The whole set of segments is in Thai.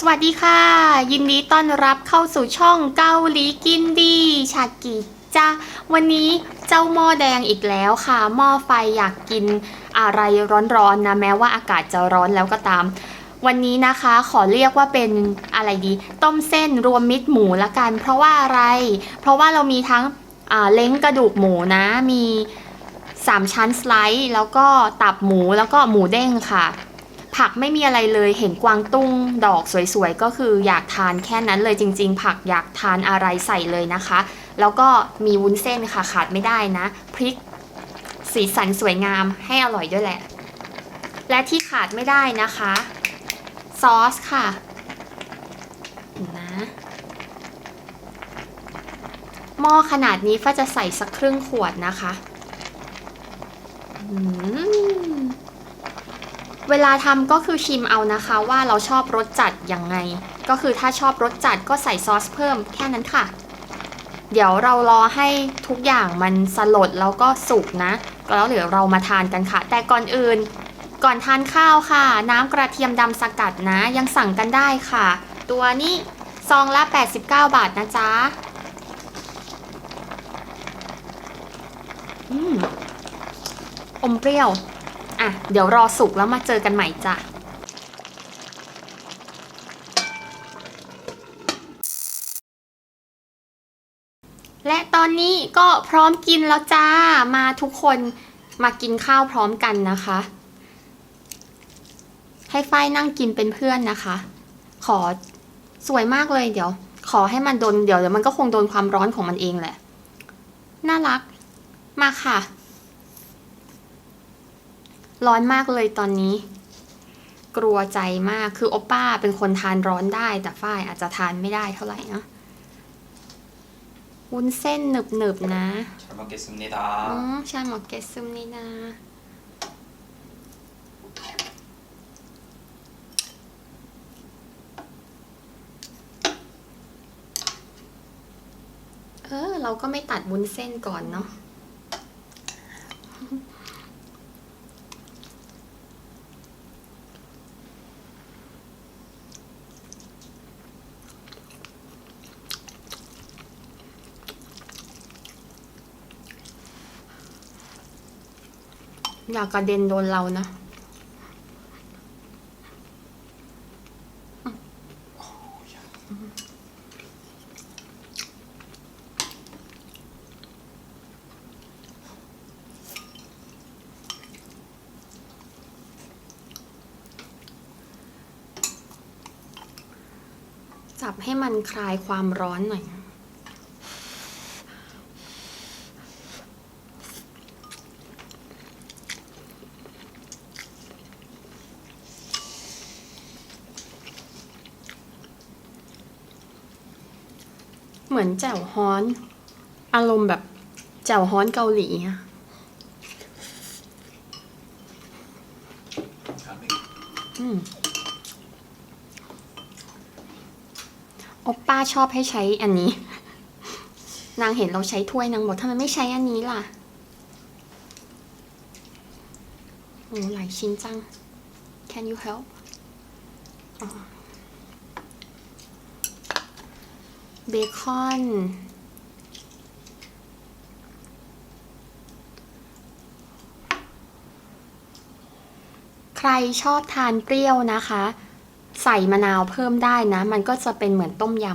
สวัสดีค่ะ ยินดีต้อนรับเข้าสู่ช่องเกาหลีกินดีชากิจ้าวันนี้เจ้าหม้อแดงอีกแล้วค่ะ หม้อไฟอยากกินอะไรร้อนๆนะแม้ว่าอากาศจะร้อนแล้วก็ตาม วันนี้นะคะขอเรียกว่าเป็นอะไรดี ต้มเส้นรวมมิตรหมูละกัน เพราะว่าอะไร เพราะว่าเรามีทั้งเล้งกระดูกหมูนะมี 3 ชั้นสไลด์แล้วก็ตับหมูแล้วก็หมูเด้งค่ะ ผักไม่มีอะไรเลยเห็นกวางตุ้งดอกสวยๆ ก็คืออยากทานแค่นั้นเลยจริง ๆ ผักอยากทานอะไรใส่เลยนะคะ แล้วก็มีวุ้นเส้นค่ะขาดไม่ได้นะ พริกสีสันสวยงามให้อร่อยด้วยแหละ และที่ขาดไม่ได้นะคะซอสค่ะนนะหม้อขนาดนี้ฟ้าจะใส่สักครึ่งขวดนะคะ อืม เวลาทำก็คือชิมเอานะคะว่าเราชอบรสจัดยังไง ก็คือถ้าชอบรสจัดก็ใส่ซอสเพิ่มแค่นั้นค่ะ เดี๋ยวเรารอให้ทุกอย่างมันสลดแล้วก็สุกนะ แล้วเดี๋ยวเรามาทานกันค่ะ แต่ก่อนอื่น ก่อนทานข้าวค่ะ น้ำกระเทียมดำสกัดนะ ยังสั่งกันได้ค่ะ ตัวนี้ซองละ 89 บาทนะจ๊ะอืมอมเปรี้ยว อะ เดี๋ยวรอสุกแล้วมาเจอกันใหม่จ้ะและตอนนี้ก็พร้อมกินแล้วจ้า มาทุกคนมากินข้าวพร้อมกันนะคะ ให้ฝ้ายนั่งกินเป็นเพื่อนนะคะ ขอสวยมากเลยเดี๋ยว ขอให้มันโดนเดี๋ยวเดี๋ยวมันก็คงโดนความร้อนของมันเองแหละ น่ารัก มาค่ะ ร้อนมากเลยตอนนี้ กลัวใจมากคือโอป้าเป็นคนทานร้อนได้ แต่ฝ้ายอาจจะทานไม่ได้เท่าไหร่นะวุ้นเส้นหนึบหนึบนะช่หมเกซุมนิดเกซุมนิดาเออเราก็ไม่ตัดวุ้นเส้นก่อนเนาะ อย่ากระเด็นโดนเรานะจับให้มันคลายความร้อนหน่อย เหมือนแจ่วฮ้อน อารมณ์แบบแจ่วฮ้อนเกาหลีอะอืมโอปป้าชอบให้ใช้อันนี้ นางเห็นเราใช้ถ้วยนางบอกทำไมไม่ใช้อันนี้ล่ะโอ้หลายชิ้นจัง Can you help อ๋อ เบคอน ใครชอบทานเปรี้ยวนะคะ ใส่มะนาวเพิ่มได้นะ มันก็จะเป็นเหมือนต้มย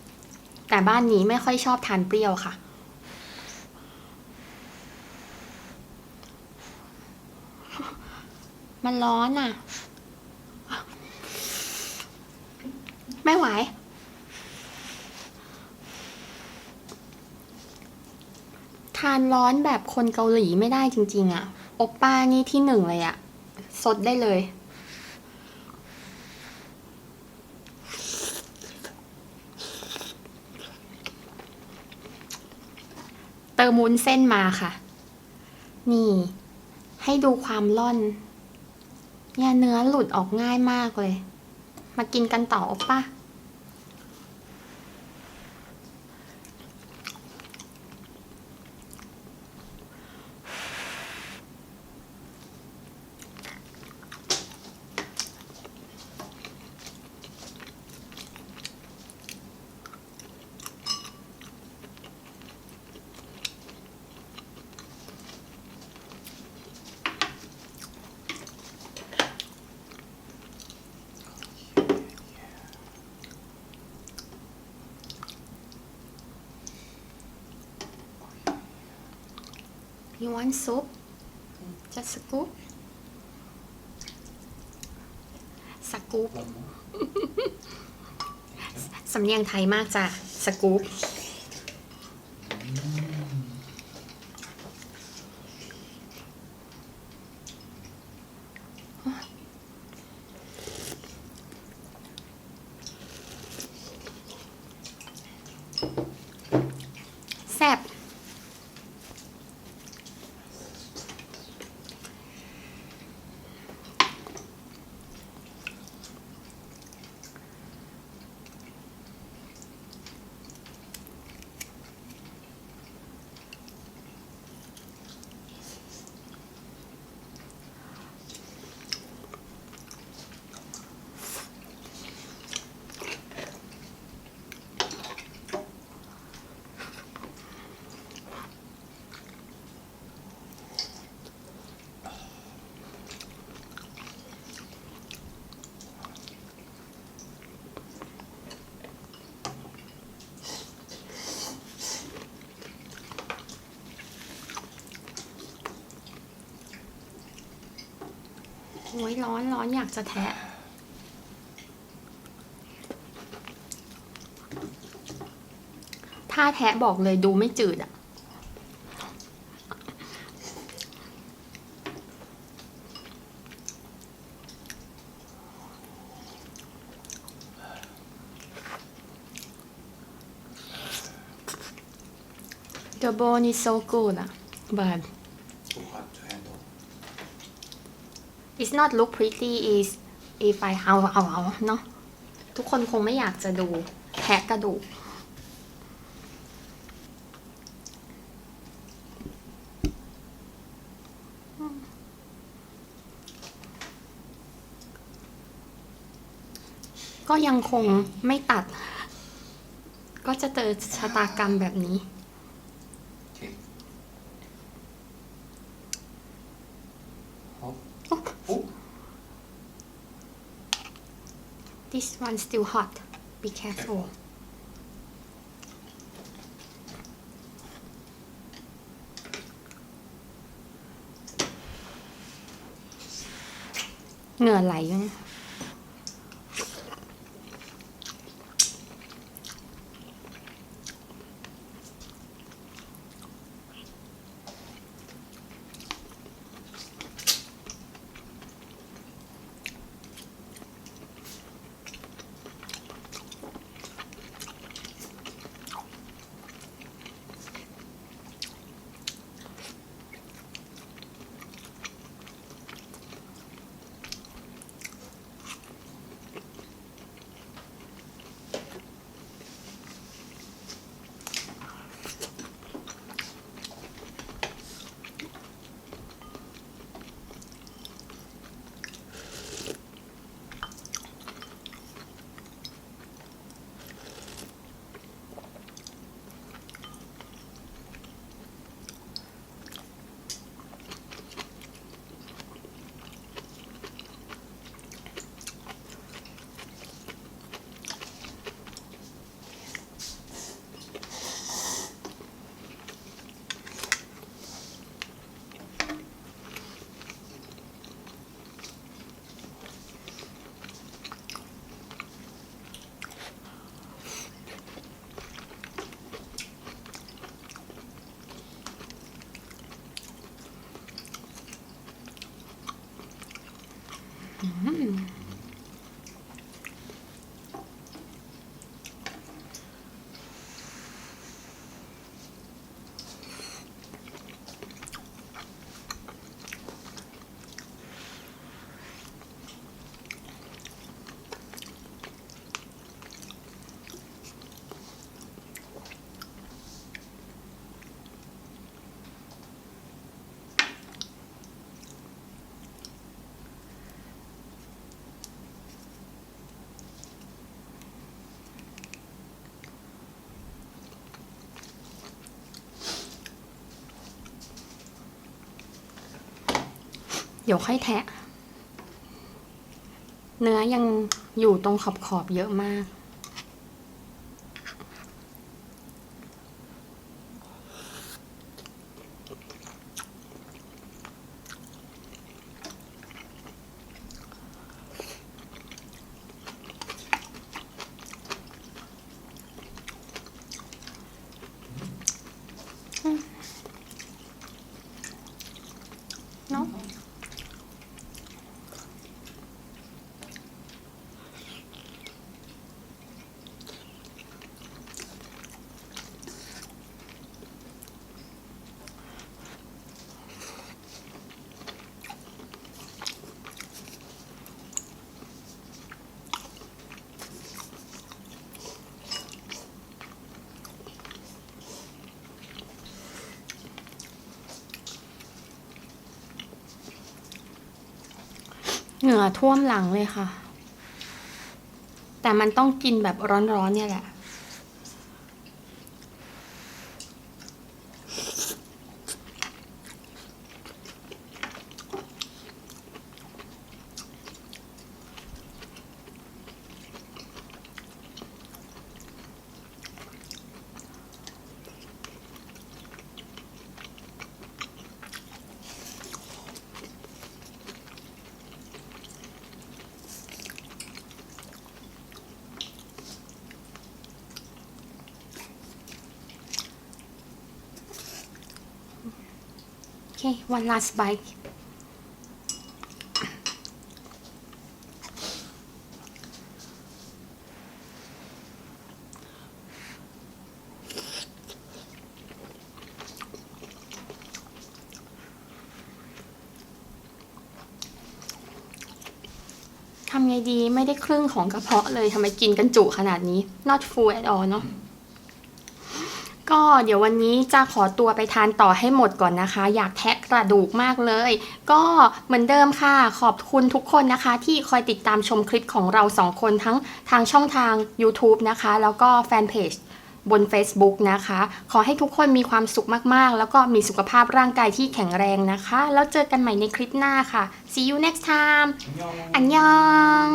ำ แต่บ้านนี้ไม่ค่อยชอบทานเปรี้ยวค่ะมันร้อนอะ ไม่ไหว ทานร้อนแบบคนเกาหลีไม่ได้จริง ๆอะโอปป้านี่ที่หนึ่งเลยอะสดได้เลยเติมวุ้นเส้นมาค่ะ นี่ ให้ดูความร่อน เนี่ยเนื้อหลุดออกง่ายมากเลย มากินกันต่ออปป้ you want soup just scoop สกูปสำเนียงไทยมากจ้ะ สกูปแซ่บโอ้ยร้อนร้อนอยากจะแทะถ้าแทะบอกเลยดูไม่จืดอะ The bone is so good อะ but it's not look pretty is if I เอาเอาเอาเนาะทุกคนคงไม่อยากจะดูแทะกระดูกก็ยังคงไม่ตัด ก็จะเจอชะตากรรมแบบนี้ This one still hot be careful เหงื่อไหลอยู่เนี่ย ดี๋ยวค่อยแทะ เนื้อยังอยู่ตรงขอบขอบๆเยอะมาก อ เหงื่อท่วมหลังเลยค่ะ แต่มันต้องกินแบบร้อนๆเนี่ยแหละ โอเค one last bite ทำไงดีไม่ได้ครึ่งของกระเพาะเลยทำไมกินกันจุขนาดนี้ not full at all เนอะ เดี๋ยววันนี้จะขอตัวไปทานต่อให้หมดก่อนนะคะ อยากแทะกระดูกมากเลย ก็เหมือนเดิมค่ะ ขอบคุณทุกคนนะคะ ที่คอยติดตามชมคลิปของเราสองคนทั้งทางช่องทาง YouTube นะคะ แล้วก็แฟนเพจบน Facebook นะคะ ขอให้ทุกคนมีความสุขมากๆ แล้วก็มีสุขภาพร่างกายที่แข็งแรงนะคะ แล้วเจอกันใหม่ในคลิปหน้าค่ะ see you next time 안 녕. อันยอง